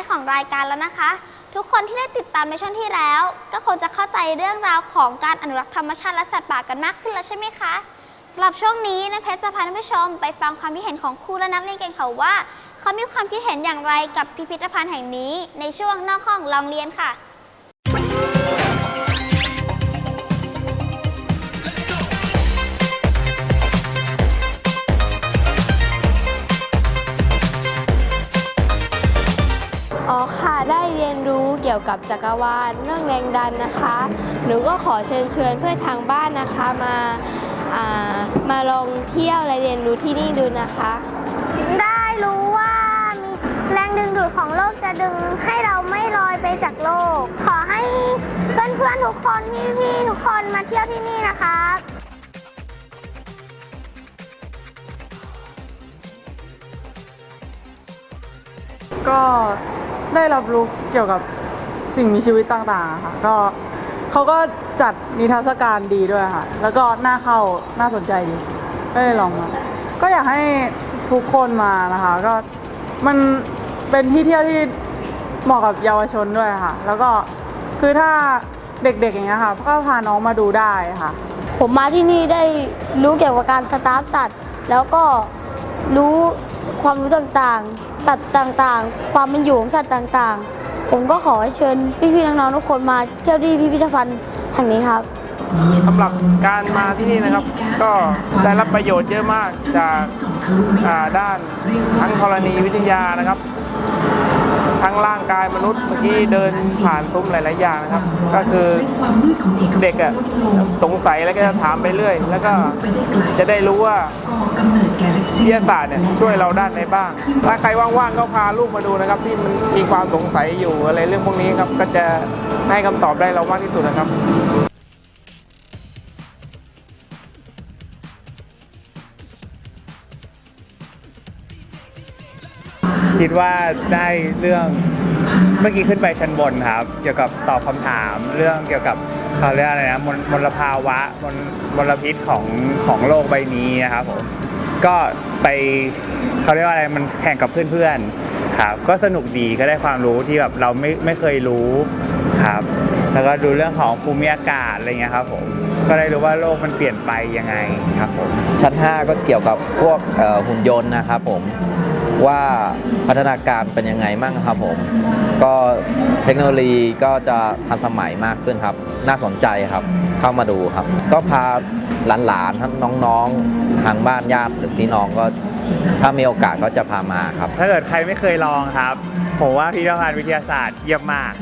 ายของรายการแล้วนะคะ ทุกคนที่ได้ติดตามในช่วงที่แล้ว ก็คงจะเข้าใจเรื่องราวของการอนุรักษ์ธรรมชาติและสัตว์ป่ากันมากขึ้นแล้วใช่ไหมคะสำหรับช่วงนี้นะเพชรจะพาท่านผู้ชมไปฟังความคิดเห็นของครูและนักเรียนกันค่ะว่า เขามีความคิดเห็นอย่างไรกับพิพิธภัณฑ์แห่งนี้ ในช่วงนอกห้องลองเรียนค่ะ อ๋อค่ะได้เรียนรู้เกี่ยวกับจักรวาลเรื่องแรงดันนะคะ หนูก็ขอเชิญชวนเพื่อนทางบ้านนะคะมาอ่ามาลองเที่ยวและเรียนรู้ที่นี่ดูนะคะ ได้รู้ว่ามีแรงดึงดูดของโลกจะดึงให้เราไม่ลอยไปจากโลก ขอให้เพื่อนๆทุกคนพี่ๆทุกคนมาเที่ยวที่นี่นะครับก็ ได้รับรู้เกี่ยวกับสิ่งมีชีวิตต่างๆค่ะ ก็เขาก็จัดนิทรรศการดีด้วยค่ะ แล้วก็น่าเข้าน่าสนใจดีก็เลยลองมาก็อยากให้ทุกคนมานะคะ ก็มันเป็นที่เที่ยวที่เหมาะกับเยาวชนด้วยค่ะ แล้วก็คือถ้าเด็กๆอย่างเงี้ยค่ะก็พาน้องมาดูได้ค่ะ ผมมาที่นี่ได้รู้เกี่ยวกับการสตาร์ทสัตว์แล้วก็รู้ความรู้ต่างๆ สัตว์ต่างๆ ความเป็นอยู่ของสัตว์ต่างๆ ผมก็ขอเชิญพี่ๆน้องๆทุกคนมาเที่ยวที่พิพิธภัณฑ์แห่งนี้ครับสำหรับการมาที่นี่นะครับ ก็ได้รับประโยชน์เยอะมากจากาด้านทั้งธรณีวิทยานะครับ ทั้งร่างกายมนุษย์เมื่อกี้เดินผ่านซุ้มหลาย ๆ อย่างนะครับ ก็คือเด็กอะสงสัยแล้วก็จะถามไปเรื่อย แล้วก็จะได้รู้ว่า วิทยาศาสตร์เนี่ยช่วยเราด้านไหนบ้าง ถ้าใครว่างๆก็พาลูกมาดูนะครับ ที่มันมีความสงสัยอยู่อะไรเรื่องพวกนี้ครับก็จะให้คำตอบได้เรามากที่สุดนะครับคิดว่าได้เรื่องเมื่อกี้ขึ้นไปชั้นบนครับ เกี่ยวกับตอบคำถามเรื่องเกี่ยวกับเขาเรียกอะไรนะมลมลภาวะมลมลพิษของของโลกใบนี้นะครับผม ก็ไปเขาเรียกว่าอะไรมันแข่งกับเพื่อนๆครับก็สนุกดีก็ได้ความรู้ที่แบบเราไม่ไม่เคยรู้ครับแล้วก็ดูเรื่องของภูมิอากาศอะไรเงี้ยครับผมก็ได้รู้ว่าโลกมันเปลี่ยนไปยังไงครับผมชั้น 5 ก็เกี่ยวกับพวกเอ่อหุ่นยนต์นะครับผมว่าพัฒนาการเป็นยังไงมั่งครับผม ก็เทคโนโลยีก็จะทันสมัยมากขึ้นครับ น่าสนใจครับ เข้ามาดูครับ ก็พาหลานๆทั้งน้องๆทางบ้านญาติหรือพี่น้องก็ถ้ามีโอกาสก็จะพามาครับ ถ้าเกิดใครไม่เคยลองครับ ผมว่าพิพิธภัณฑ์วิทยาศาสตร์เยี่ยมมาก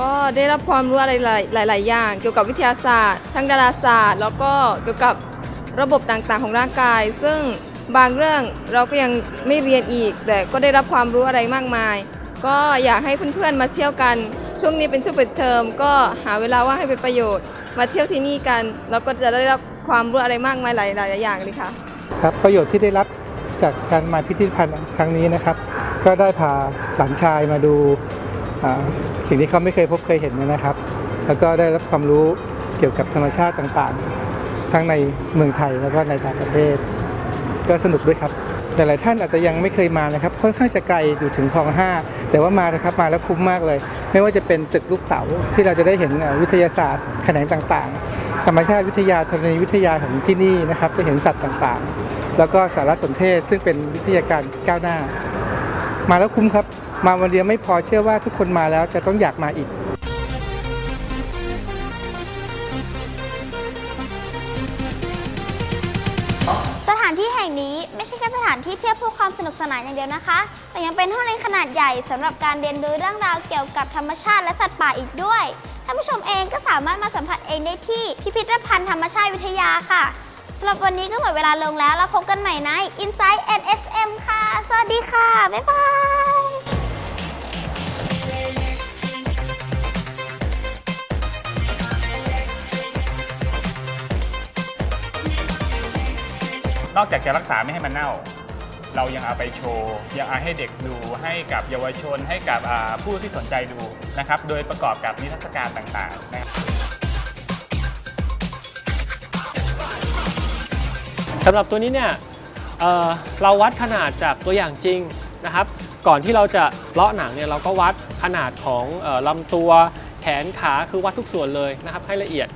ก็ได้รับความรู้อะไรหลายหลายๆอย่าง เกี่ยวกับวิทยาศาสตร์ ทั้งดาราศาสตร์ แล้วก็เกี่ยวกับระบบต่าง ๆ ของร่างกาย ซึ่ง บางเรื่องเราก็ยังไม่เรียนอีก แต่ก็ได้รับความรู้อะไรมากมาย ก็อยากให้เพื่อนๆมาเที่ยวกัน ช่วงนี้เป็นช่วงเปิดเทอมก็หาเวลาว่างให้เป็นประโยชน์ มาเที่ยวที่นี่กันแล้วก็จะได้รับความรู้อะไรมากมายหลายๆอย่างเลยค่ะครับประโยชน์ที่ได้รับจากการมาพิพิธภัณฑ์ครั้งนี้นะครับ ก็ได้พาหลานชายมาดูสิ่งที่เขาไม่เคยพบเคยเห็นนะครับ แล้วก็ได้รับความรู้เกี่ยวกับธรรมชาติต่างๆ ทั้งในเมืองไทยแล้วก็ในต่างประเทศ ก็สนุกด้วยครับหลายๆท่านอาจจะยังไม่เคยมานะครับ ค่อนข้างจะไกลอยู่ถึงคลองห้าแต่ว่ามานะครับมาแล้วคุ้มมากเลย ไม่ว่าจะเป็นตึกลูกเสาที่เราจะได้เห็นวิทยาศาสตร์แขนงต่างๆ ธรรมชาติวิทยาธรณีวิทยาของที่นี่นะครับจะเห็นสัตว์ต่างๆ แล้วก็สารสนเทศซึ่งเป็นวิทยาการก้าวหน้า มาแล้วคุ้มครับ มาวันเดียวไม่พอเชื่อว่าทุกคนมาแล้วจะต้องอยากมาอีกานที่เที่ยวเพื่อความสนุกสนานอย่างเดียวนะคะ แต่ยังเป็นห้องเรียนขนาดใหญ่สำหรับการเรียนรู้เรื่องราวเกี่ยวกับธรรมชาติและสัตว์ป่าอีกด้วยท่านผู้ชมเองก็สามารถมาสัมผัสเองได้ที่พิพิธภัณฑ์ธรรมชาติวิทยาค่ะสำหรับวันนี้ก็หมดเวลาลงแล้วเราพบกันใหม่ใน Inside NSM ค่ะ สวัสดีค่ะ บ๊ายบายนอกจากจะรักษาไม่ให้มันเน่า เรายังเอาไปโชว์ยังเอาให้เด็กดูให้กับเยาวชน ให้กับอ่าผู้ที่สนใจดูนะครับโดยประกอบกับนิทรรศการต่างๆนะครับ สำหรับตัวนี้เนี่ยเอ่อเราวัดขนาดจากตัวอย่างจริงนะครับ ก่อนที่เราจะเลาะหนังเนี่ยเราก็วัดขนาดของเออลำตัวแขนขาคือวัดทุกส่วนเลยนะครับให้ละเอียด